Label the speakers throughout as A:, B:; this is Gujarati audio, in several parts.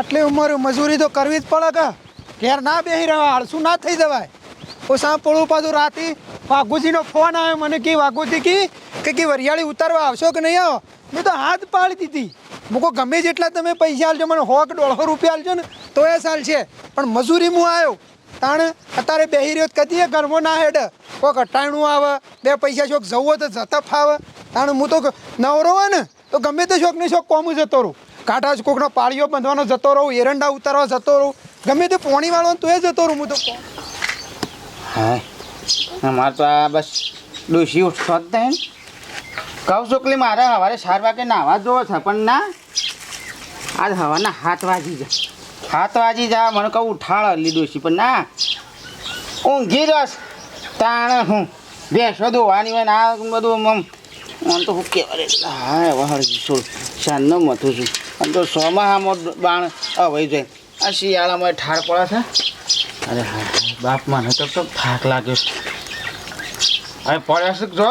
A: આટલી ઉંમર મજૂરી તો કરવી જ પડે કે? ઘેર ના બેસી રહેવા આળસું ના થઈ જવાય. ઓછા પડું પાછું રાતે વાઘુજીનો ફોન આવ્યો મને કે, વાઘુજી કી, કે કે વરિયાળી ઉતારવા આવશો કે નહીં આવો? મેં તો હાથ પાડી દીધી. મૂકો, ગમે જેટલા તમે પૈસા આલજો, મને સો કે દોઢસો રૂપિયા આલજો ને, તો એ સાલ છે પણ મજૂરી હું આવ્યો તાણે અત્યારે બેહી રહ્યો કદી ઘરમાં ના હેડ. કોઈક અટાણું આવે, બે પૈસા શોખ જવું હોય તો જતા ફાવે. તાણે હું તો નવરો હોય ને, તો ગમે તે શોખ ને શોખ કોમું જતો રહું. કાંઠા જ કોકનો પાળીઓ બાંધવાનો જતો રહું, એરંડા ઉતારવા જતો રહું. ગમે તે પોણી વાળો તો એ જતો રહું હું તો.
B: હા. મારે તો આ બસ ડોસી ઉઠતો જ નહીં કહું છું કે મારે સવારે ચાર વાગે નાવા જોવો છે, પણ ના. આજ હવાના હાથ વાગી જાય હાથ વાગી જા મને કહું ઉઠાડ અલી ડોસી પણ ના. ઊંઘી રસ તાણે હું બેસો ધોવાની હોય ને આ બધું મમ મને તો હું કહેવાય હા હવે હરજી છોડ. શાનનો મથું છું. આમ તો સોમાહામાં બાણ વહી જાય. આ શિયાળામાં ઠાર પડે છે. અરે હા બાપ મને તો તો થાક લાગ્યો છે. હવે પડ્યા છે જો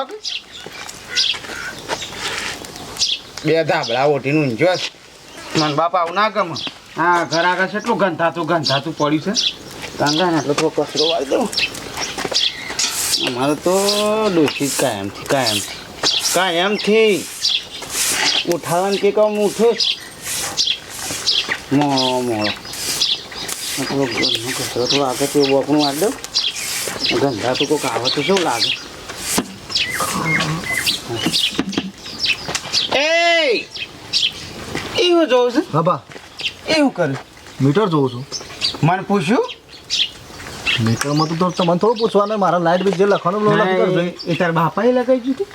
B: બે ધાબળા ઓઢીનું ઊંઝ્યો છે. મને બાપ આવું ના ગમે. હા ઘર આગળ છે એટલું ગંધાતું ગંધાતું પડ્યું છે. ગંગા ને એટલો થોડો કચરો વાળી દઉં. અમારે તો દોષિત કાયમથી કાયમથી. કાયમથી. ઉઠાવાનું કે કહું ઉઠે. મોળો મોળો થોડો ઘરનો થોડો આગળ તો બોકણું વાળી દઉં ગંધા તો કોઈક આવે તો શું લાગે એ એવું જોઉં છું?
C: હા બા
B: એવું કર્યું
C: મીટર જોઉં છું.
B: મને પૂછ્યું?
C: મીટરમાં તો તમને થોડું પૂછવાનું મારા લાઇટ બિલ જે લખવાનું
B: એ તાર બાપાએ લગાવી દીધું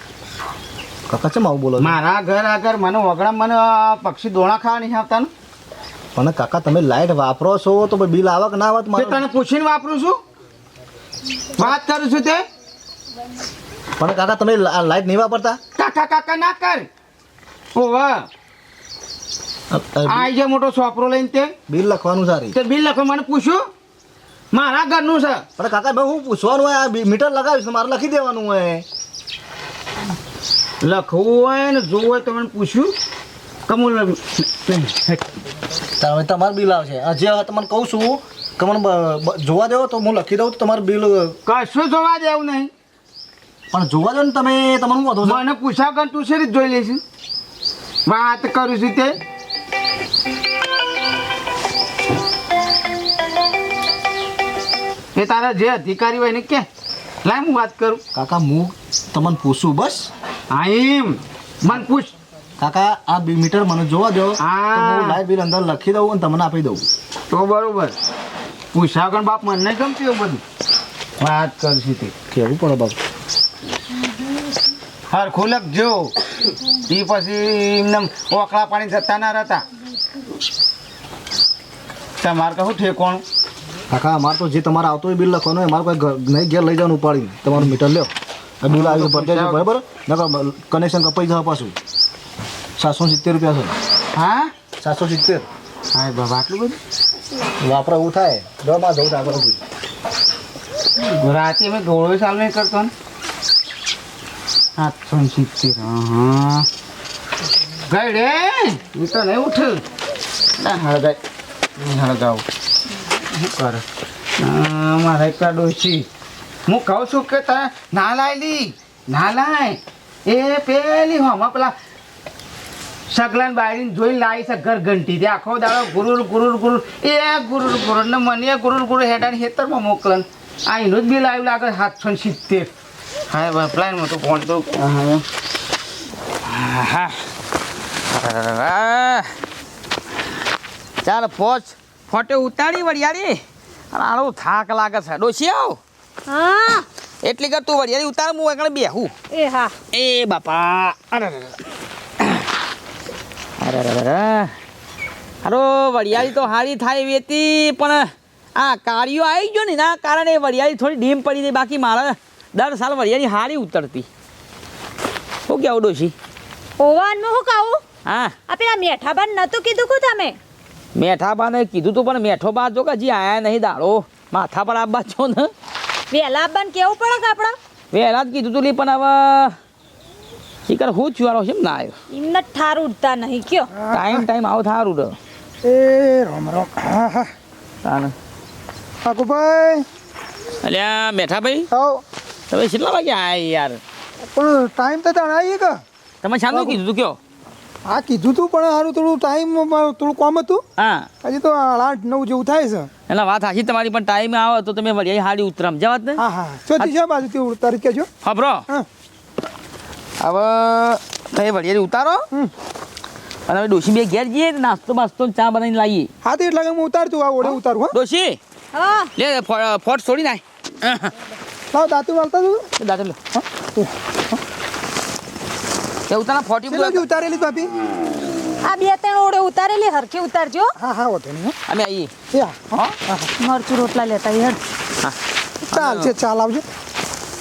C: કાકા છે આવું બોલો
B: મારા ઘર આગળ મને વગડા મને પક્ષી દોણા ખાવા નહીં આવતા ને
C: પણ કાકા તમે લાઈટ વાપરો છો તો બિલ આવે કે ના
B: આવત
C: મારે.
B: તને પૂછીને વાપરું છું. વાત કરું છું તે.
C: પણ કાકા તમે લાઈટ નહીં વાપરતા?
B: કાકા કાકા ના કર. ઓવા આ જે મોટો સોપરો લઈને તે.
C: બિલ લખવાનું સારી
B: તે બિલ લખો મને પૂછ્યું મારા ઘરનું છે.
C: પણ કાકા ભાઈ હું પૂછવાનું હોય આ મીટર લગાવીશ મારે લખી દેવાનું હોય.
B: લખવું હોય ને જોવું હોય તો મને પૂછ્યું કમુલ
C: હવે તમારું બિલ આવશે. હજી હવે તમને કહું છું કે મને જોવા દેવો તો હું લખી દઉં તો તમારું બિલ
B: કશું જોવા દેવું નહીં.
C: પણ જોવા દો ને તમે તમારું વાંધો
B: મને પૂછા કર તું શેરી જોઈ લઈશું? વાત કરું છું તે. એ તારા જે અધિકારી હોય ને કે લાય હું વાત કરું.
C: કાકા હું તમને પૂછું બસ?
B: હા એમ. મને પૂછ.
C: કાકા આ મીટર મને જોવા દો.
B: હા.
C: લાઇટ બિલ અંદર લખી દઉં અને તમને આપી દઉં.
B: તો બરોબર. પૂછા કર બાપ મને નહીં ગમતી એવું બધું. વાત કરું તે.
C: કેવું પડે બાબુ
B: હરખું લખજો એ પછી એમને ઓકળા પાણી જતા ના રહેતા. તમારે કહું ઠેકોણ.
C: કાકા અમારે તો જે તમારે આવતું હોય બિલ લખવાનું હોય અમારે કોઈ નહીં ઘેર લઈ જવાનું ઉપાડીને. તમારું મીટર લ્યો. બિલ આવી ભરતે બરાબર? નકર કનેક્શન કપાઈ જવા પાછું. સાતસો સિત્તેર રૂપિયા છે.
B: હા?
C: સાતસો સિત્તેર.
B: હા બાબા આટલું બધું?
C: વાપરા એવું થાય જો માં જવું આગળ નથી
B: રાતે અમે ગોળો સાલ નહીં કરતો ને? સાતસો સિત્તેર હા. ગઈ રે હું તો નહીં ઉઠ્યું ના હળગાઈ હળગાવ. શું કરે? મારા એકલા ડોસી હું કહું છું કે તારે ના લાયલી ના લાય. એ પેલી હમણાં પેલા સગલાન બાયરીને જોઈને લાવી છે ઘર ઘંટી તે આખો દાડો ગુરુર ગુરુર ગુરુર. એ ગુરુર ગુરુર. ને મને ગુરુર ગુરુર હેડાને ખેતરમાં મોકલન આ એનું જ બિલ આવ્યું લાગે સાતસો ને સિત્તેર. હા બાપલાઈનમાં તો પહોંચતો હા. ચાલ પોચ. ફોટો ઉતારી અને આનો થાક લાગે છે. ડોસી આવ
D: હા.
B: એટલી કર તું વળિયારી ઉતાર હું આગળ બેહું.
D: એ હા.
B: એ બાપા. અરે. અરે અરે અરે. વરિયાળી તો સારી થાય એવી હતી પણ આ કાળીઓ આવી ગયો ને એના કારણે વરિયાળી થોડી ડીમ પડી હતી બાકી મારા દર સાલ વરિયાળી સારી ઉતરતી. શું કેવું ડોશી?
D: ઓવાનું શું કહું
B: હા.
D: આ પેલા મેઠાબાન નહોતું કીધું કું તમે?
B: મેઠા બાને કીધું તું પણ મેઠો બા જો કે હજી આયા નહીં દાડો. માથા પર આપવા છો ને.
D: વહેલા બાન કેવું પડે કે આપણે?
B: વહેલા જ કીધું તું લી પણ હવે શીખર હું ચુવારો છે ના આવ્યો
D: એમને ઠાર ઉડતા નહીં કયો.
B: ટાઈમ ટાઈમ આવો થારું ર
A: એ રામ રામ. હા હા.
E: તાને
A: કાકુભાઈ
E: અલ્યા મેઠા ભાઈ?
A: હો
E: તમે કેટલા વાગે આયા યાર?
A: પણ ટાઈમ તો તાણ આવીએ કે
E: તમે શાંતું કીધું તું કયો?
A: હા કીધું તું પણ સારું થોડું ટાઈમ થોડું કોમ હતું.
E: હા.
A: હજી તો આઠ નવ જેવું થાય છે.
E: એટલે વાત હાજી તમારી પણ ટાઈમે આવે તો તમે વળી હાડી ઉતરામ. જવાત ને.
A: હા હા. ચોથી છે બાજુથી ઉતારી કેજો
E: હા બ્રો.
A: હા.
E: હવે તમે વળી ઉતારો?
A: હમ.
E: અને હવે ડોશી બે ઘેર જઈએ નાસ્તો બાસ્તો ચા બનાવીને લાવીએ.
A: હા તો એટલે હું ઉતારતું આ ઓળે ઉતારું હા.
E: ડોશી
D: હા.
E: લે ફોટ છોડી નાય.
A: લાવ દાંતું વાળતા તું.
E: દાદા લો. એ ઉતારા ફોટી
A: કે ઉતારેલી આપી
D: આ બે ત્રણ ઓળે ઉતારેલી હરખી ઉતારજો.
A: હા હા હો.
E: અમે આવીએ.
A: હા.
D: મરચું રોટલા લેતા
E: હા.
A: ચાલ છે ચાલ આવજો.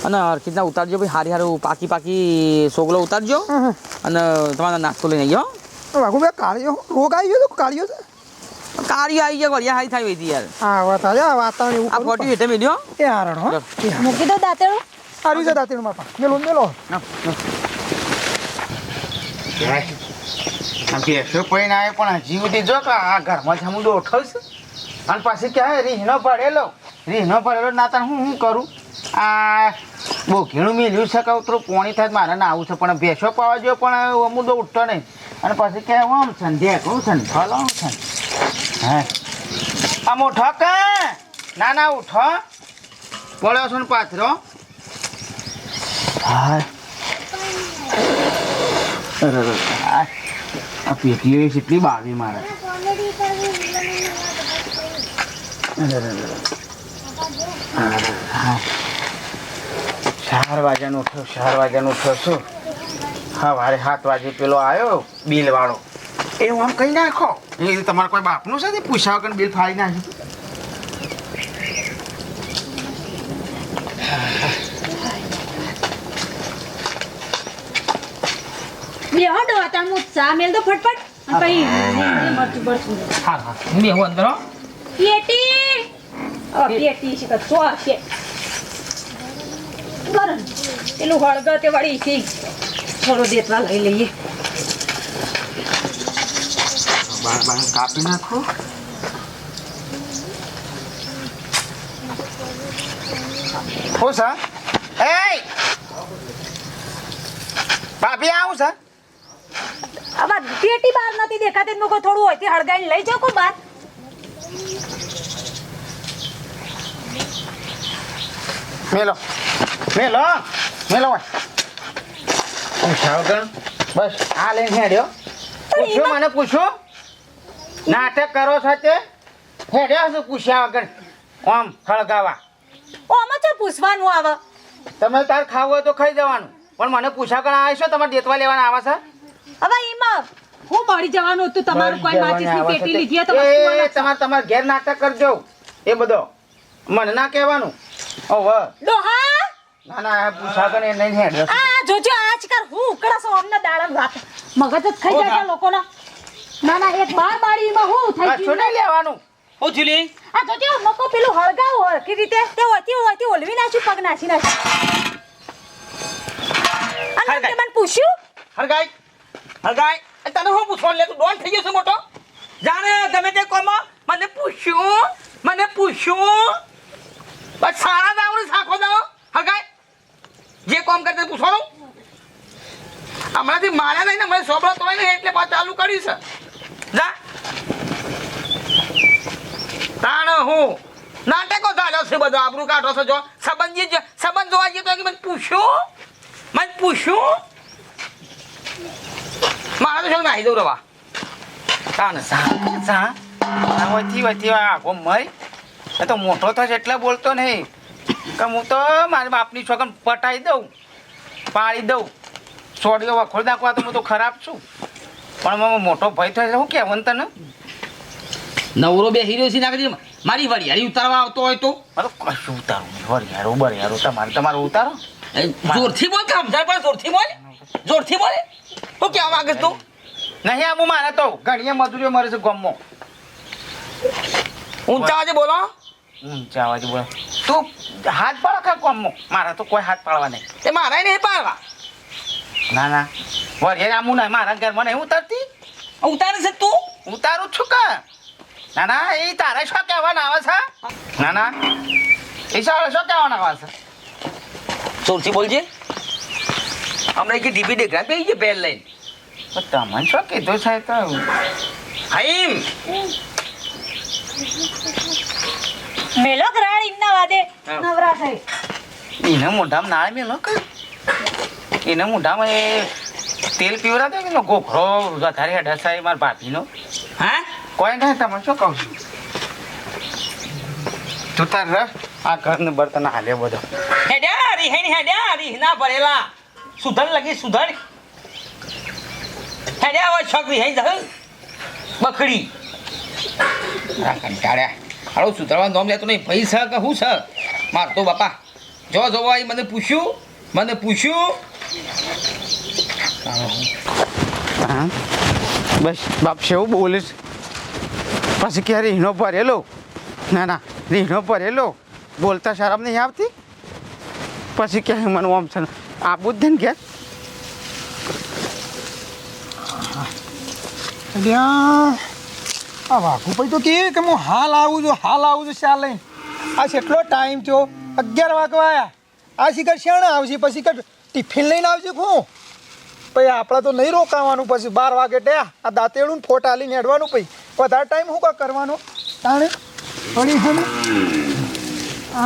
E: અને હરખીતના ઉતારજો ભાઈ હારી હારું પાકી પાકી સોગલો ઉતારજો. અને તમારો નાસ્તો લઈને આવ્યો
A: વાઘુ ભાઈ કાળિયો રોગ આવી ગયો તો કાળિયો છે?
E: કાળિયો આવી ગયા વળિયા હારી થાય હતી યાર.
A: હા વાત આજે આ વાતાવરણ એવું
E: આ ફોટી હેઠે મેલ્યો
A: એ હારણ હો.
D: મૂકી દો દાંતેડું.
A: આવ્યું છે દાંતીનું માપા. મેલો મેલો.
B: પડીને આવે પણ હજી સુધી જો કે આ ઘરમાં જમું દોઠવ છે. અને પછી ક્યાં રીહનો પડેલો. રીહનો પડેલો ના તાર હું શું કરું? આ બહુ ઘીણું મેલ્યું છે કે ઉતરું પોણી થાય મારે ના આવું છે, પણ ભેંસો પાવા જો પણ અમુક તો ઉઠતો નહીં. અને પછી કે આમ સંધ્યા કહું છે ને ફલો છે ને. હા? આમ ઉઠો કે? ના ના, ઉઠો. પડ્યો છો ને પાથરો. હા આ પેટીઓ કેટલી બાવી મારે. અરે. હા. ચાર વાગ્યાનો ઉઠ્યો ચાર વાગ્યાનો ઉઠ્યો છું સવારે સાત વાગે પેલો આવ્યો બિલ વાળો એ હું આમ કહી નાખો? એ તમારે કોઈ બાપનું છે ને પૂછ્યા વગર બિલ ફાડી નાખ્યું
D: બે હડો હું ચા મેલ દો ફટફટ. અને પછી મરચું બરચું
E: હા હા હું. બે હું અંદર
D: પેટી. પેટી છે કે સો છે. બરાબર પેલું હળગર તે વળી છે થોડો દેતવા લઈ લઈએ.
B: કાપી નાખો. હું સર. એ ભાભી આવું સર.
D: આવા પેટી બહાર નથી દેખાતી મેં થોડું હોય તે હળગાઈને લઈ જાઓ કો બહાર.
B: મેલો. મેલો. મેલો ગણ બસ આ લઈને હેડ્યો. પૂછ્યું મને પૂછ્યું? નાટક કરો છો તે? હેડ્યો છું પૂછ્યા વગર? આમ હળગાવા.
D: ઓમાં આમાં પૂછવાનું આવે?
B: તમે તાર ખાવું હોય તો ખાઈ જવાનું. પણ મને પૂછા ગણ આવે છે તમારે દેતવા લેવાના આવે છે?
D: હવે એમાં હું મળી જવાનું હતું? તમારું કોઈ માચીસની પેટી લીધી તો
B: એ તમારે તમારે ઘેર નાટક કરજો. એ બધો. મને ના કહેવાનું. ઓહો
D: ડોહા
B: ના ના પૂછા નહીં હેડ્યો
D: આ જોજો આજકાલ હું ઉકળા અમને દાડમ વાત. મગજ જ ખાઈ જાય છે લોકોના. ના ના એક બાર બારીમાં હું થઈ ગયું?
B: નહીં લેવાનું?
E: હું ચીલી
D: આ જોજો મકો પેલું હળગાવ હોય રીતે. તે હોતી હોતી ઓલવી નાખ્યું પગ નાસી નાખ્યું અને તે મને પૂછ્યું?
E: હરગાય હરગાય તને હું પૂછવાનું? લે તું ડોન થઈ ગયો છે મોટો. જાણે તમે તે કોમમાં મને પૂછ્યું. મને પૂછ્યું. બસ સારા દાવડી સાખો દાવ હરગાય જે કોમ કરતા પૂછવાનું હમણાંથી માર્યા નહીં ને મને સોબળો તોય નહીં, એટલે પાછું ચાલુ કર્યું છે. જા. તાણ હું. નાટકો ચાલ્યો છે બધો, આબરૂ કાઢો છો, જો. સંબંધી સંબંધ જોવા જઈએ તો મને પૂછ્યું મને પૂછ્યું મારા તો શું નાહી દઉં રવા. તાણ
B: સા આ વધી વધી આગો મય. એ તો મોટો થશે એટલે બોલતો નહીં. કે હું તો મારી બાપની છોકન પટાઈ દઉં પાડી દઉં. છોડીઓ વખોડ નાખવા તો હું તો ખરાબ છું. પણ મારો મોટો ભય થયો હું કહેવું તને
E: નવરો બે હીરો છે નાખી મારી વરિયાળી ઉતારવા આવતો હોય તો?
B: કશું ઉતારું નહીં. વરિયારું બરિયારું તમારે તમારો ઉતારો.
E: જોરથી બોલ કામ સમજાય પણ જોરથી બોલ. જોરથી બોલે. હું કેવા માંગે તું?
B: નહીં આમ મારે તો. ઘણીએ મજૂરીઓ મરે છે ગમો.
E: ઊંચા આજે બોલો.
B: ઊંચા જ બોલે. તું હાથ પાડો ખા કોમ મારા તો કોઈ હાથ પાડવા નહીં.
E: એ મારા નહીં પાડવા.
B: ના ના. વરે આમું ના મારા ઘરમાં નહીં ઉતારતી?
E: ઉતારે છે તું?
B: ઉતારું છું કા? ના ના એ તારે શું કહેવાના આવે છે? ના ના. એ શું શું કહેવાના આવે છે?
E: ચોરથી બોલજે. હમણાં કે ડીપી દેખરા બે ગઈ બેલ લઈને.
B: તમને શું કીધું છે તો?
E: હાઈમ.
D: મેલો ગ્રાળ ઇમના વાદે નવરા થઈ.
B: એને મોઢામાં નાળ મેલો કે? એના મોઢામાં એ તેલ પીવરા દે કે ગોખરો વધારે હડસાય મારા ભાભીનો?
E: હા?
B: કોઈ નહીં તમે શું કહું છું? તું તાર રસ આ ઘરનું બર્તન હાલે બધો.
E: હેડ્યા રી હેડ હેડ્યા રી ના ભરેલા. સુધર લગી સુધર હેડ્યા હવે છોકરી હેડ જહલ. બકડી કંટાળ્યા હાલો સુધરવાનું નામ લેતો નહીં. ભાઈ છે કે હું છે? મારતો બાપા. જો જોવા એ મને પૂછ્યું મને પૂછ્યું.
B: હા. બસ બાપ એવું બોલીશ પછી ક્યારે રીહનો ભરેલો ના ના રીહનો ભરેલો બોલતા શરમ નહીં આવતી? પછી ક્યારે મને ઓમ છે આપવું જ ને કે
A: અલ્યા. આ વાઘુભાઈ તો કે કે હું હાલ આવું છું, હાલ આવું છું ચાલ લઈને. આ કેટલો ટાઈમ થયો, અગિયાર વાગવા આવ્યા આ શિખર શેણ આવશે? પછી કર ટિફિન લઈને આવશે હું પછી આપણે તો નહીં રોકાવાનું, પછી બાર વાગે ટ્યા. આ દાંતેડું ફોટા લઈને હેડવાનું પછી વધારે ટાઈમ શું કા કરવાનો? તાણે? પડી છે ને?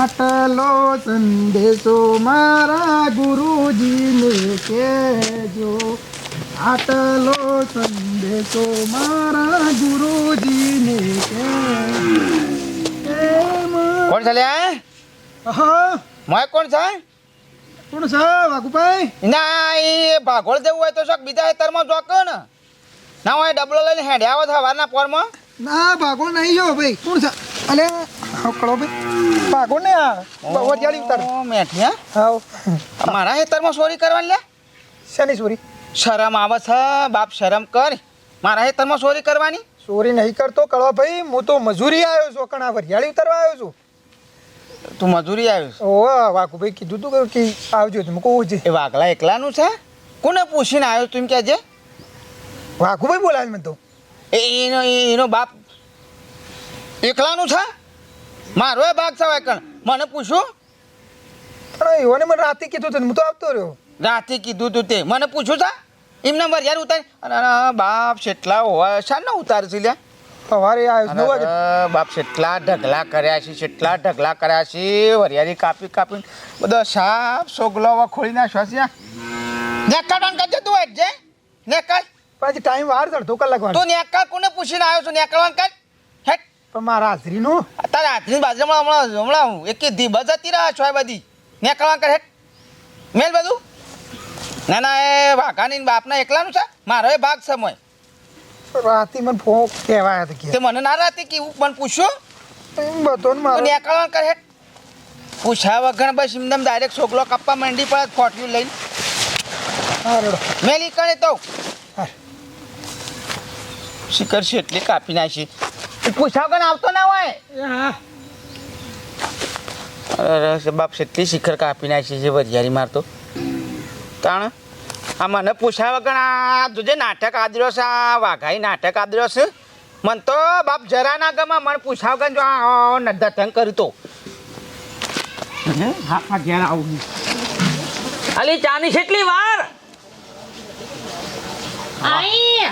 A: આટલો સંદેશો મારા ગુરુજીને કેજો આટલો સંદેશો મારા ગુરુજીને
B: કોણ છે
A: લ્યા
B: મોય કોણ છે?
A: કોણ છે? વાઘુભાઈ?
B: ના એ ભાગોળ જેવું હોય તો શોખ બીજા હેતરમાં જોકો ને. ના હોય ડબલો લઈને હેડ્યા આવો સવારના પોરમાં.
A: ના ભાગોળ નહીં જો ભાઈ. કોણ છે? અલે કળો ભાઈ. ભાગોળ ને આ. વરિયાળી ઉતાર.
B: ઓ, મેઠી હા? મારા હેતરમાં ચોરી કરવાની લે?
A: શેની ચોરી
B: શરમ આવે છે બાપ શરમ કર. મારા હેતરમાં ચોરી કરવાની?
A: ચોરી નહીં કરતો કળવા ભાઈ. હું તો મજૂરી આવ્યો છું કણ વરિયાળી ઉતરવા આવ્યો છું.
B: તું મજૂરી આવ્યો
A: ઓ વાઘુભાઈ કીધું તું કે આવજો તમે કહું છે
B: એ વાઘલા એકલાનું છે? કોને પૂછીને આવ્યો તું એમ કહેજે?
A: વાઘુભાઈ બોલાવે મને તો.
B: એ એનો એનો બાપ એકલાનું છે? મારો એ ભાગ છે વાકણ મને પૂછ્યું
A: પણ એઓને મને રાતે કીધું ને હું તો આવતો રહ્યો.
B: રાતે કીધું તું તે. મને પૂછ્યું છે? એમના મર્યાદ ઉતાર. અને બાપ છેટલા હોય શા ના ઉતાર છે લ્યા?
A: સવારે આવ્યો નવ વાગે
B: બાપ કેટલા ઢગલા કર્યા છે કેટલા ઢગલા કર્યા છે વરિયાળી કાપી કાપી બધો સાફ સોગલો ખોલી નાખ્યો છે નેકળ કરજે તું હેઠ નેકળ.
A: પછી ટાઈમ વાર છે અડધો કલાક વાર
B: તું નેકળ કોને પૂછીને આવ્યો છું? નેકળવાન કર. હેટ.
A: પણ મારા હાજરીનું?
B: તારા હાજરી બાજુમાં હમણાં હમણાં એક ધી બજાતી રહ્યા છો બધી. નેકળવાન કર હેટ. મેલ બધું. ના ના એ વાઘાની બાપના એકલાનું છે. મારો એ ભાગ છે મોય.
A: રાતે મને ફોન કહેવાય હતા
B: તે મને ના રાતે કેવું મને પૂછ્યો
A: બધો ને
B: તો કરે પૂછ્યા વગર બસ એમદમ ડાયરેક્ટ છોકલો કાપવા માંડી પડે ફોટ્યું લઈને.
A: હા રેડો
B: મેલી કરે તો.
A: હા.
B: શિખર છે એટલે કાપી નાખી પૂછ્યા વગર આવતો ના હોય?
A: હા.
B: અરે બાપ એટલી શિખર કાપી નાખી છે વધારી મારતો. તાણ? આ મને પૂછ્યા વગર આ તુજે નાટક આદર્યો છે આ વાઘાઈ નાટક આદર્યો છે. મને તો બાપ જરા ના ગમે મને પૂછ્યા વગર જો આ નદ્દા કર્યું તો. હા હા ઘેર આવું
E: અલી ચાની કેટલી વાર?
D: આઈ.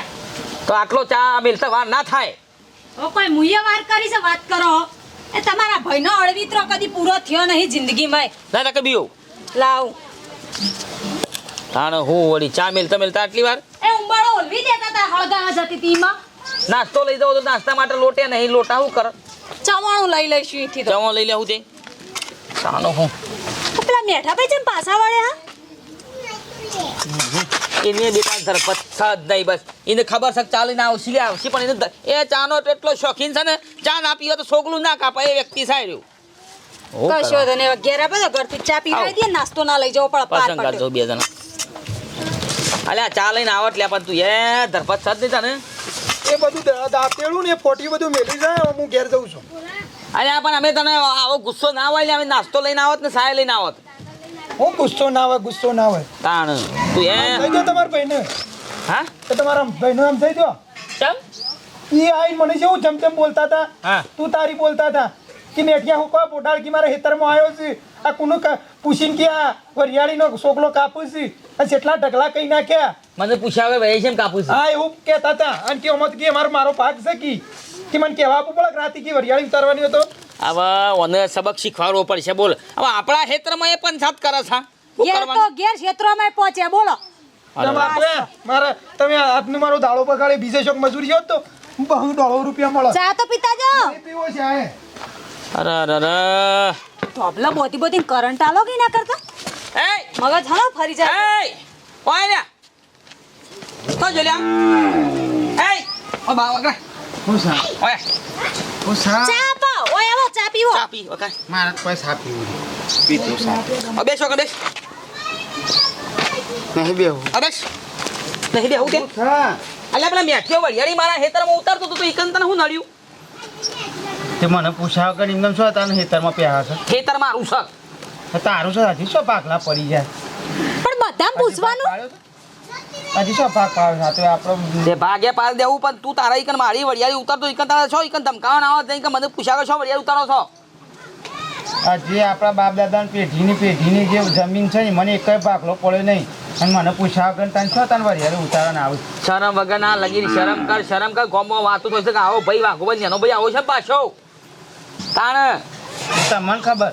E: તો આટલો ચા મિલતા વાર ના થાય.
D: ઓ કોઈ મુયે વાર કરી છે વાત કરો. એ તમારા ભાઈનો અળવિત્રો કદી પૂરો થયો નહીં જિંદગીમાં
E: ના ના કબીઓ
D: લાવ.
E: તાણે હું વળી ચા મિલતા મિલતા આટલી વાર?
D: એ ઉંબાળો ઓલવી દેતા તા હળગાવા જતી તીમાં
E: નાસ્તો લઈ દઉં તો નાસ્તા માટે લોટે નહીં લોટા હું કર?
D: ચવાણું લઈ લઈશું અહીંથી તો.
E: જવા લઈ લેવું તે. સાનો હું.
D: પેલા મેઠા ભાઈ જેમ પાછા હા?
E: એને બેટા ધરપત સદ નહીં બસ. એને ખબર છે ચાલીને આવશે લે આવશે પણ એને એ ચાનો તો એટલો શોખીન છે ને ચા ના પીવે તો સોગલું ના કાપાય એ વ્યક્તિ સારું
D: કશો
E: તને
D: તો ઘેર આપે તો ઘરથી ચા પીવડાવી દે નાસ્તો ના લઈ જવો પડે પાર
E: કરજો બે જણા. અલ્યા ચા લઈને આવત લે પણ તું એ ધરપત સદ નહીં તને
A: એ બધું દાંતેડું ને ફોટી બધું મેલી જાય હું ઘેર જઉં છું.
E: અલ્યા પણ અમે તને આવો ગુસ્સો ના હોય અમે નાસ્તો લઈને આવત ને સાય લઈને આવત.
A: હું ગુસ્સો ના હોય ગુસ્સો ના હોય.
E: તાણ તું એ
A: થઈ ગયો તમારા ભાઈને?
E: હા?
A: તો તમારા ભાઈનો આમ થઈ ગયો?
E: ચમ?
A: એ આઈ મને જેવું જેમ તેમ બોલતા હતા. તું તારી બોલતા હતા. કે મેઠિયા હું કોઈ બોટાડ કે મારા ખેતરમાં આવ્યો છે. આ કુનું પૂછીને કે આ વરિયાળીનો છોકલો કાપુસ છે. આ જેટલા ઢગલા કઈ નાખ્યા.
E: મને પૂછ્યા હવે ભાઈ છે કાપુસ
A: હા એવું કહેતા હતા. અને કે મત કે મારો મારો પાક છે કી. કે મને કહેવા આપવું પડે રાતી રાતે કે વરિયાળી ઉતારવાની હતો
E: હવે ઓને સબક શીખવાડવો પડશે. બોલ. હવે આપણા ક્ષેત્રમાં એ પંચાયત કરે છે.
D: ઘેર તો? ઘેર ક્ષેત્રોમાં પહોંચે. બોલો.
A: તમે મારા તમે આજનો મારો દાળો બગાડે બીજે શોક મજૂરી તો બહુ દોઢો રૂપિયા મળે.
D: ચા તો પીતા જાઓ.
A: પીવો છે
E: અરે અરે.
D: ધોબલા બોતી બોતી કરંટ આલો કે ના કરતા?
E: એ
D: મગજ હલો ફરી જાય.
E: એ ઓય ને તો જોલ્યા એ ઓ બા ઓકે
B: હું સા?
E: ઓય.
B: હું સા?
D: ચા પા ઓય આવો ચા પીવો.
E: ચા પી વગર
B: મારા તો કોઈ સા પીવું પીતું સા.
E: ઓ બેસ વગર બેસ.
B: નહીં બેહું.
E: બેસ. નહીં બેહું કે?
B: હા
E: અલ્યા પેલા મેઠિયો વળિયાળી મારા ખેતરમાં ઉતારતો તો તું ઈકન તને હું નડ્યું?
B: તે મને પૂછ્યા વગર એમને શું હતા? ખેતરમાં પ્યા છે
E: ખેતર મારું છે?
B: તારું છે? હજી શું પાકલા પડી જાય?
D: પણ બધા પૂછવાનું?
B: હજી શું પાક પાડ્યો સાથે આપણો
E: ભાગે પાર દેવું પણ તું તારા ઈકન મારી વડિયાળી ઉતારતો ઈકન તારા છો? ઈકન ધમકાવા આવો કે મને પૂછ્યા છો વડિયાળી ઉતારો છો?
B: હજી આપણા બાપ દાદાની પેઢીની પેઢીની જે જમીન છે ને મને એક ભાગલો પડ્યો નહીં. અને મને પૂછ્યા વગર તને છો તને વરિયાળી ઉતારવાના આવું
E: શરમ વગર ના લગી શરમ કર શરમ કર. ગોમો વાતો થશે કે આવો ભાઈ વાઘો ભાઈ નેનો ભાઈ આવો છે પાછો. તાણ?
B: તમને ખબર.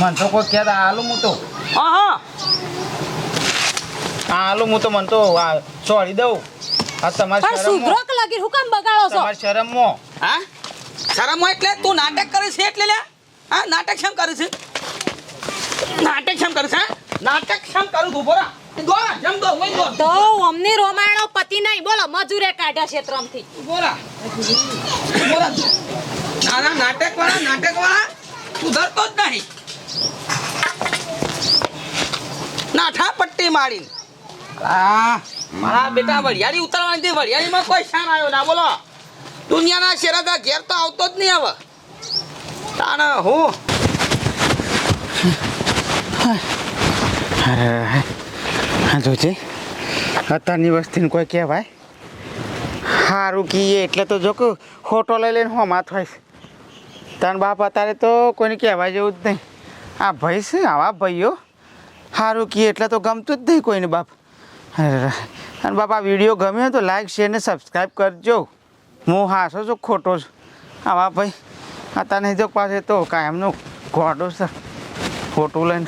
B: મને તો કોઈ કહેતા આલુ હું તો.
E: હા હા
B: આ આલુ હું તો મને તો છોડી દઉં. આ તમારે
D: પણ સુધરો કે લગી હું કામ બગાડો છો?
B: તમારે શરમ.
E: મો હા? શરમ મો એટલે તું નાટક કરે છે એટલે લે? હા નાટક શેમ કરે છે? નાટક શેમ કરે છે હા? નાટક શેમ કરું તું બોરા
D: તો અમની રોમાણો પતિ નહીં. બોલો મજૂરે કાઢ્યા ક્ષેત્રમથી
E: બોરા બોરા ના ના નાટક વાળા નાટક વાળા સુધરતો જ નહીં. નાઠા પટ્ટી મારી આ. મારા બેટા વરિયાળી ઉતારવાની હતી. વરિયાળીમાં કોઈ શાન આવ્યો ના. બોલો. દુનિયાના શેરાદા ઘેર તો આવતો જ નહીં હવે. તાણ હું?
B: અરે હા. જોજે. અત્યારની વસ્તીને કોઈ કહેવાય? સારું કીએ એટલે તો જો કે ફોટો લઈ લઈને હોમાં થાય તન બાપ અત્યારે તો કોઈને કહેવાય જેવું જ નહીં. આ ભાઈ છે, આવા ભાઈઓ. સારું કીએ, એટલે તો ગમતું જ નહીં કોઈને બાપ. અને બાપ, આ વીડિયો ગમ્યો તો લાઈક શેર ને સબસ્ક્રાઈબ કરજો. હું હાસો છું, ખોટો છું. આવા ભાઈ. અત્યારે જો પાસે તો કાયમનું ગોડો છે. ખોટું લઈને.